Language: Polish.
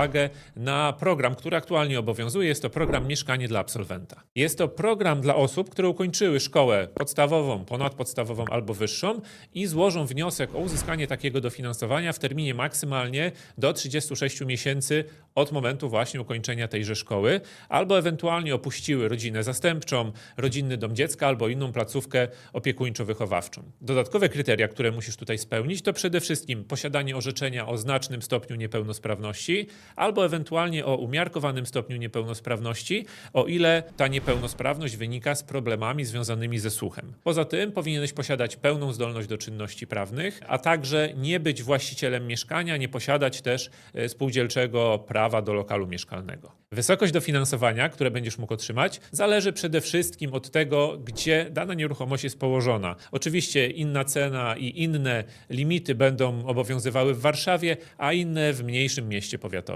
uwagę na program, który aktualnie obowiązuje. Jest to program Mieszkanie dla absolwenta. Jest to program dla osób, które ukończyły szkołę podstawową, ponadpodstawową albo wyższą i złożą wniosek o uzyskanie takiego dofinansowania w terminie maksymalnie do 36 miesięcy od momentu właśnie ukończenia tejże szkoły, albo ewentualnie opuściły rodzinę zastępczą, rodzinny dom dziecka albo inną placówkę opiekuńczo-wychowawczą. Dodatkowe kryteria, które musisz tutaj spełnić, to przede wszystkim posiadanie orzeczenia o znacznym stopniu niepełnosprawności, albo ewentualnie o umiarkowanym stopniu niepełnosprawności, o ile ta niepełnosprawność wynika z problemami związanymi ze słuchem. Poza tym powinieneś posiadać pełną zdolność do czynności prawnych, a także nie być właścicielem mieszkania, nie posiadać też e, spółdzielczego prawa do lokalu mieszkalnego. Wysokość dofinansowania, które będziesz mógł otrzymać, zależy przede wszystkim od tego, gdzie dana nieruchomość jest położona. Oczywiście inna cena i inne limity będą obowiązywały w Warszawie, a inne w mniejszym mieście powiatowym.